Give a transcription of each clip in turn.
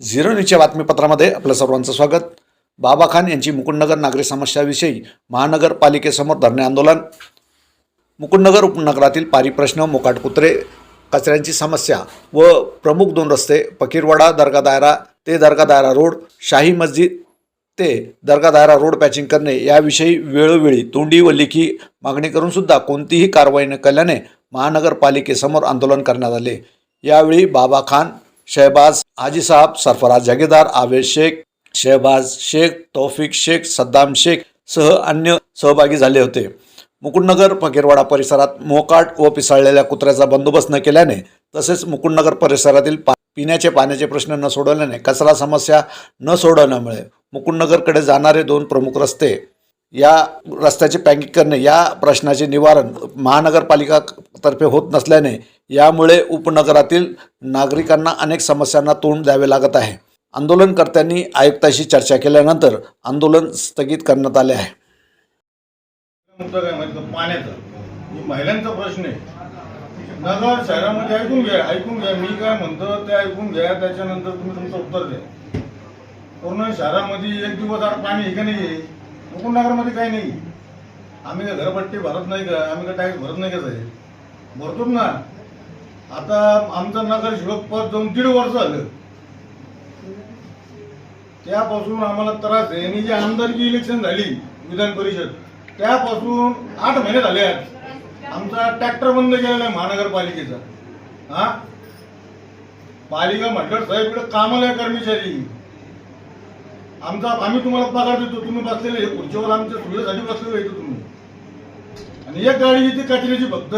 Zero न्यूजच्या बातमीपत्रामध्ये आपलं सर्वांचं स्वागत. बाबा खान यांची मुकुंदनगर नागरी समस्याविषयी महानगरपालिकेसमोर धरणे आंदोलन. मुकुंदनगर उपनगरातील पारी प्रश्न मोकाट कुत्रे कचऱ्यांची समस्या व प्रमुख दोन रस्ते फकीरवाडा दर्गा दायरा ते दर्गा दायरा रोड शाही मस्जिद ते दर्गा दायरा रोड पॅचिंग करणे याविषयी वेळोवेळी तोंडी व लेखी मागणी करूनसुद्धा कोणतीही कारवाई न केल्याने महानगरपालिकेसमोर आंदोलन करण्यात आले. यावेळी बाबा खान शहबाज हाजी साहब सरफराज जागीरदार आवेद शेख शहबाज शेख तौफिक शेख सद्दाम शेख सह अन्य सहभागी झाले होते. मुकुंदनगर फकीरवाडा परिसरात मोकाट व पिसाळलेल्या कुत्र्याचा बंदोबस्त न केल्याने तसेच मुकुंदनगर परिसरातील पा पिण्याचे पाण्याचे प्रश्न न सोडवल्याने कचरा समस्या न सोडवल्यामुळे मुकुंदनगरकडे जाणारे दोन प्रमुख रस्ते या रस्त्याचे पॅकिंग करणे या प्रश्नाचे निवारण महानगरपालिका तर्फे होत नसल्याने यामुळे उपनगरातील नागरिकांना अनेक समस्यांना तोंड द्यावे लागत आहे. आंदोलनकर्त्यांनी आयुक्ताशी चर्चा केल्यानंतर आंदोलन स्थगित करण्यात आले आहे. मुद्दा काय माहिती? पाण्याचा. ही महिलांचा प्रश्न आहे. नगर शहरामध्ये ऐकून घ्या ऐकून घ्या. मी काय म्हणतो ते ऐकून घ्या त्याच्यानंतर तुम्ही तुमचं उत्तर द्या. पूर्ण शहरामध्ये एक दिवस आड पाणी आहे का नाही आहे? मुकुंदनगरमध्ये काही नाही. आम्ही काय घरपट्टी भरत नाही का? आम्ही काय टॅक्स भरत नाही का साहेब? भरतो ना. आता आमचं नगर शिवक पद दीड वर्ष झालं. त्यापासून आम्हाला त्रास आहे. आणि जी आमदारकी इलेक्शन झाली विधान परिषद त्यापासून आठ महिने झाले आहेत आमचा ट्रॅक्टर बंद केलेला आहे महानगरपालिकेचा. हा? पालिका म्हटलं साहेब इकडे कामाला आहे कर्मचारी. आमचा आम्ही तुम्हाला पगार देतो. तुम्ही बसलेले हे खुर्चीवर आमच्या सुविधेसाठी बसलेले येतो तुम्ही. आणि एक गाडी येते कचऱ्याची फक्त.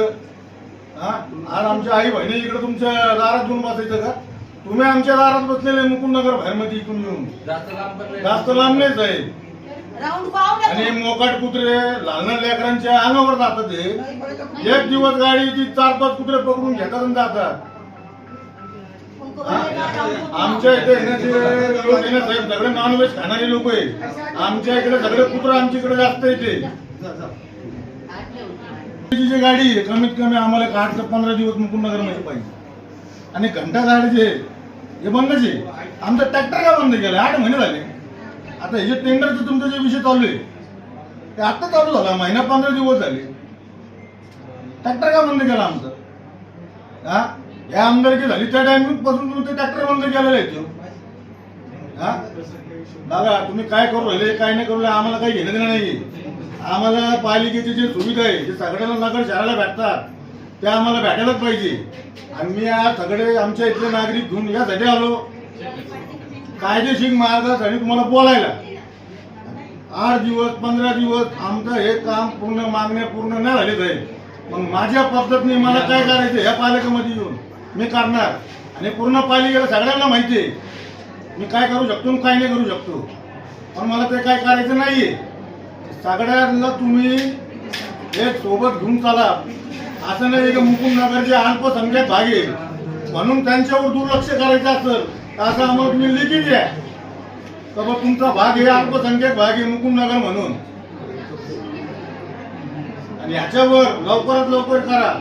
आज आमच्या आई बहिणी इकडे तुमच्या दारात घेऊन बसायचं का? तुम्ही आमच्या दारात बसलेले मुकुंदनगर बाहेरमध्ये इथून येऊन जास्त लांब नाही. साहेब. पाहू आणि मोकाट कुत्रे लहान लेकरांच्या अंगावर जातात ते एक दिवस गाडी ती चार पाच कुत्रे पकडून घेतात आणि जातात? आमच्या इथे साहेब. सगळे नॉनव्हेज खाणारे लोक आहे. आमच्या इकडे सगळे कुत्रे आमच्या इकडे जास्त येते जी गाडी आहे कमीत कमी आम्हाला एक आठ ते पंधरा दिवस मुकुंदनगरमध्ये पाहिजे. आणि घंटा गाडी जे आहे, हे बंदच आहे आमचा ट्रॅक्टर का बंद केला? आठ महिने झाले. आता हे जे टेंडरचं तुमचा जे विषय चालू आहे ते आता चालू झाला महिना पंधरा दिवस झाले. ट्रॅक्टर का बंद केला आमचं? हा? या आमदारकी झाली त्या टायमिंगपासून तुम्ही ते ट्रॅक्टर बंद केलेलं आहे तो. हा? बघा तुम्ही काय करू राहिले काय नाही करू आम्हाला काही घेणं देणं नाही आम्हाला पालिकेची जी सुविधा आहे जे सगळ्यांना नगर शहराला भेटतात त्या आम्हाला भेटायलाच पाहिजे. आणि मी आज सगळे आमच्या इथले नागरिक घेऊन यासाठी आलो. कायदेशीर मार्गासाठी तुम्हाला बोलायला. आठ दिवस पंधरा दिवस आमचं हे काम पूर्ण मागण्या पूर्ण नाही झाले आहे मग माझ्या पद्धतीने मला काय करायचं ह्या पालिकेमध्ये येऊन मी करणार. आणि पूर्ण पालिकेला सगळ्यांना माहिती आहे. मी काय करू शकतो आणि काय नाही करू शकतो. पण मला ते काय करायचं नाही आहे सगळ्यांना तुम्ही एक सोबत घेऊन चाला. असं नाही की मुकुंदनगरचे अल्पसंख्याक भाग. येईल म्हणून त्यांच्यावर दुर्लक्ष करायचं असेल तर असं आम्हाला तुम्ही लिखित द्या तर मग तुमचा भाग हे अल्पसंख्याक भाग आहे मुकुंदनगर म्हणून. आणि ह्याच्यावर लवकरात लवकर करा.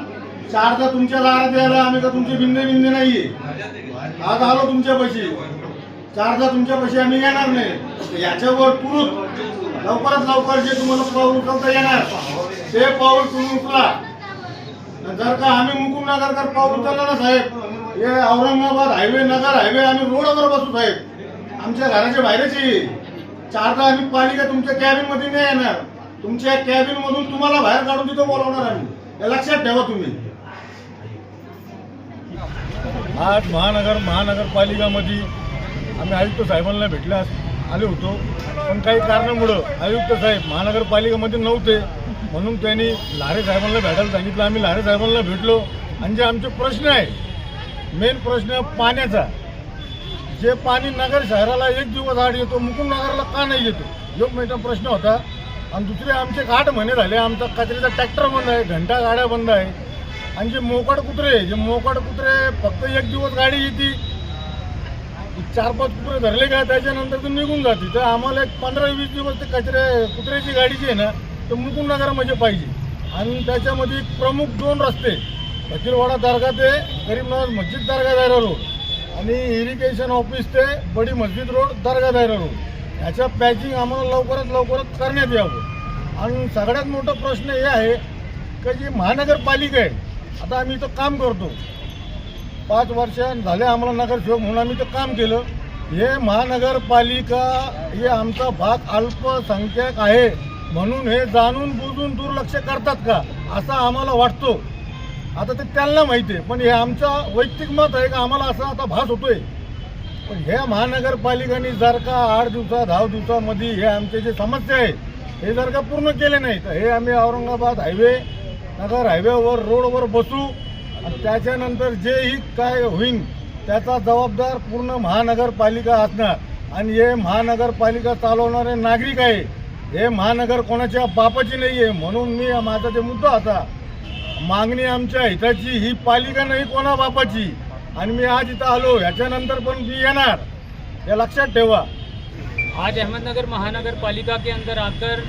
चारदा तुमच्या दारात यायला आम्ही का तुमचे बिंदे बिंदे नाहीये? आज आलो तुमच्या पैसे चारदा तुमच्या पैसे आम्ही येणार नाही. याच्यावर पुरुष लवकरात लवकर जे तुम्हाला पाऊल उचलता येणार ते पाऊल तुम्ही उचला. जर का आम्ही मुकुंदनगरकर पाऊल उचलला ना साहेब हे औरंगाबाद हायवे नगर हायवे आम्ही रोडवर बसू साहेब. आमच्या घराच्या बाहेरची चारदा आम्ही पालिका तुमच्या कॅबिनमध्ये नाही येणार. तुमच्या कॅबिन मधून तुम्हाला बाहेर काढून तिथं बोलवणार आम्ही. हे लक्षात ठेवा तुम्ही. आज महानगर महानगरपालिकामध्ये आम्ही आयुक्त साहेबांना भेटल्यास आले होतो. पण काही कारणामुळं आयुक्त साहेब महानगरपालिकेमध्ये नव्हते. म्हणून त्यांनी लारे साहेबांना भेटायला सांगितलं. आम्ही लारे साहेबांना भेटलो. आणि जे आमचे प्रश्न आहे मेन प्रश्न पाण्याचा. जे पाणी नगर शहराला एक दिवस आड येतो मुकुंद नगरला का नाही येतो? एक मोठा प्रश्न होता. आणि दुसरे आमचे आठ महिने झाले. आमचा कचऱ्याचा ट्रॅक्टर बंद आहे घंटा गाड्या बंद आहे. आणि जे मोकड कुत्रे जे मोकड कुत्रे फक्त एक दिवस गाडी येते चार पाच कुत्रे धरले का त्याच्यानंतर ते निघून जाते. तर आम्हाला एक पंधरा वीस दिवस ते कचरे कुत्र्याची गाडी जी आहे ना ते मुकुंद नगरामध्ये म्हणजे पाहिजे. आणि त्याच्यामध्ये एक प्रमुख दोन रस्ते फकीरवाडा दर्गा ते गरीब मस्जिद दर्गा दायरा रोड. आणि इरिगेशन ऑफिस ते बडी मस्जिद रोड दर्गा दायरा रोड. ह्याचं पॅचिंग आम्हाला लवकरात लवकरात करण्यात यावं. आणि सगळ्यात मोठा प्रश्न हे आहे की जी महानगरपालिका आहे आता आम्ही इथं काम करतो. पाच वर्ष झाले आम्हाला नगरसेवक म्हणून आम्ही ते काम केलं. हे महानगरपालिका हे आमचा भाग अल्पसंख्याक आहे. म्हणून हे जाणून बुजून दुर्लक्ष करतात का असं आम्हाला वाटतो. आता ते त्यांना माहिती आहे पण हे आमचं वैयक्तिक मत आहे का आम्हाला असा आता भास होतोय. पण ह्या महानगरपालिकांनी जर का आठ दिवसा दहा दिवसामध्ये हे आमचे जे समस्या आहे हे जर का पूर्ण केले नाही तर हे आम्ही औरंगाबाद हायवे नगर हायवेवर रोडवर बसू त्याच्यानंतर जेही काय होईल त्याचा जबाबदार पूर्ण महानगरपालिका असणार. आणि हे महानगरपालिका चालवणारे नागरिक आहे. हे महानगर कोणाच्या बापाची नाही आहे म्हणून मी माझा जे मुद्दा होता मागणी आमच्या हिताची ही पालिका नाही कोणा बापाची. आणि मी आज इथं आलो ह्याच्यानंतर पण मी येणार. हे लक्षात ठेवा. आज अहमदनगर महानगरपालिका के अंदर आकर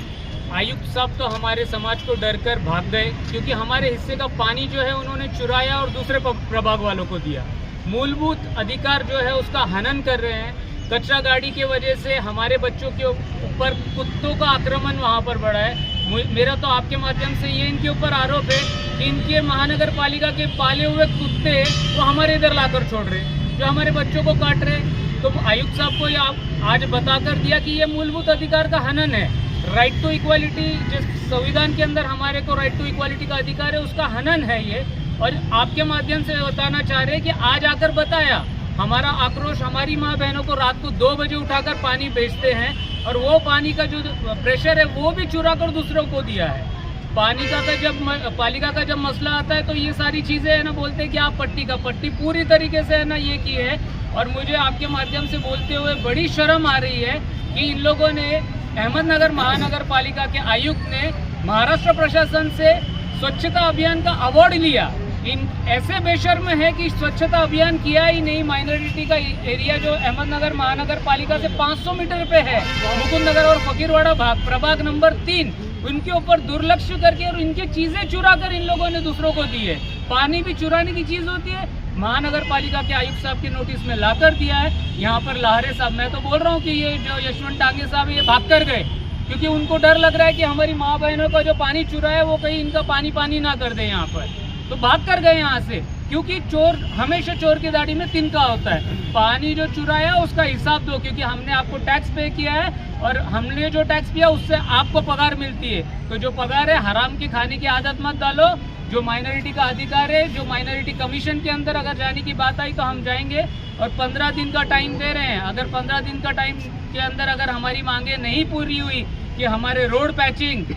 आयुक्त साहब तो हमारे समाज को डर कर भाग गए, क्योंकि हमारे हिस्से का पानी जो है उन्होंने चुराया और दूसरे प्रभाग वालों को दिया। मूलभूत अधिकार जो है उसका हनन कर रहे हैं। कचरा गाड़ी की वजह से हमारे बच्चों के ऊपर कुत्तों का आक्रमण वहाँ पर बढ़ा है। मेरा तो आपके माध्यम से ये इनके ऊपर आरोप है कि इनके महानगर पालिका के पाले हुए कुत्ते वो हमारे इधर लाकर छोड़ रहे हैं, जो हमारे बच्चों को काट रहे हैं। तो आयुक्त साहब को ये आप, आज बताकर दिया कि ये मूलभूत अधिकार का हनन है। राइट टू इक्वालिटी जिस संविधान के अंदर हमारे को राइट टू इक्वालिटी का अधिकार है, उसका हनन है ये। और आपके माध्यम से बताना चाह रहे हैं कि आज आकर बताया, हमारा आक्रोश हमारी माँ बहनों को रात को दो बजे उठाकर पानी बेचते हैं और वो पानी का जो प्रेशर है, वो भी चुरा कर दूसरों को दिया है। पानी का का जब पालिका का जब मसला आता है तो ये सारी चीज़ें है ना, बोलते हैं कि आप पट्टी का, पट्टी पूरी तरीके से है ना, ये की है। और मुझे आपके माध्यम से बोलते हुए बड़ी शर्म आ रही है कि इन लोगों ने अहमदनगर महानगर पालिका के आयुक्त ने महाराष्ट्र प्रशासन से स्वच्छता अभियान का अवार्ड लिया। इन ऐसे बेशर्म है कि स्वच्छता अभियान किया ही नहीं माइनॉरिटी का एरिया जो अहमदनगर महानगर पालिका से 500 मीटर पे है मुकुंद नगर और फकीरवाड़ा भाग, प्रभाग नंबर तीन, उनके ऊपर दुर्लक्ष करके और इनकी चीज़ें चुरा कर इन लोगों ने दूसरों को दी है। पानी भी चुराने की चीज़ होती है महानगर पालिका के आयुक्त साहब के नोटिस में ला कर दिया है। यहाँ पर लाहरे साहब, मैं तो बोल रहा हूँ कि ये जो यशवंत टांगे साहब ये भाग कर गए। क्योंकि उनको डर लग रहा है कि हमारी माँ बहनों का जो पानी चुरा है, वो कहीं इनका पानी पानी ना कर दे यहाँ पर। तो भाग कर गए यहाँ से, क्योंकि चोर, हमेशा चोर की दाढ़ी में तिनका होता है। पानी जो चुराया उसका हिसाब दो, क्योंकि हमने आपको टैक्स पे किया है और हमने जो टैक्स किया, उससे आपको पगार मिलती है। तो जो पगार है, हराम की खाने की आदत मत डालो। जो माइनॉरिटी का अधिकार है, जो माइनॉरिटी कमीशन के अंदर अगर जाने की बात आई तो हम जाएँगे और पंद्रह दिन का टाइम दे रहे हैं। अगर पंद्रह दिन का टाइम के अंदर अगर हमारी मांगे नहीं पूरी हुई कि हमारे रोड पैचिंग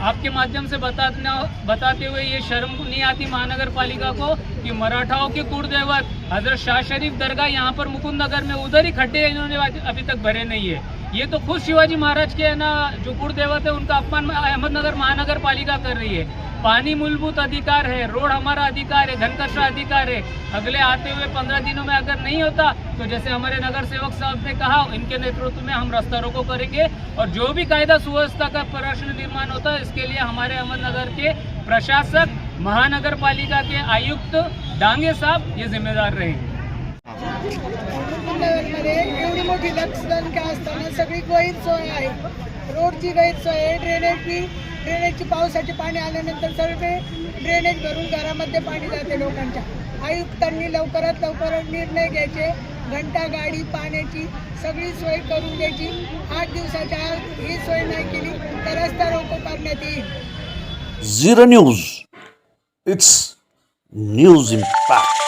आपके माध्यम से बताना, बताते हुए ये शर्म नहीं आती महानगर पालिका को कि मराठाओं के कुलदेवत हज़रत शाह शरीफ दरगाह यहाँ पर मुकुंद नगर में उधर ही खड्डे इन्होंने अभी तक भरे नहीं है। ये तो खुद शिवाजी महाराज के ना, जो कुलदेवत है, उनका अपमान अहमदनगर महानगर पालिका कर रही है। पानी मूलभूत अधिकार है, रोड हमारा अधिकार है धन कचरा अधिकार है। अगले आते हुए पंद्रह दिनों में अगर नहीं होता तो जैसे हमारे नगर सेवक साहब ने कहा, इनके नेतृत्व में हम रास्ता रोको करेंगे। और जो भी कायदा सुव्यवस्था का प्रश्न निर्माण होता है, इसके लिए हमारे अहमदनगर के प्रशासक महानगर पालिका के आयुक्त डांगे साहब ये जिम्मेदार रहेंगे। एवढी मोठी लोकसंख्या असताना सगळी आहे। रोडची गैरसोय आहे. ड्रेनेज ड्रेनेजची पावसाचे पाणी आल्यानंतर सर्व ड्रेनेज भरून घरामध्ये पाणी जाते लोकांच्या. आयुक्तांनी लवकरात लवकर निर्णय घ्यायचे. घंटा गाडी पाण्याची सगळी सोय करून द्यायची. आठ दिवसाच्या आत ही सोय नाही केली तर रस्ता रोको करण्यात येईल. Zero news. It's news impact.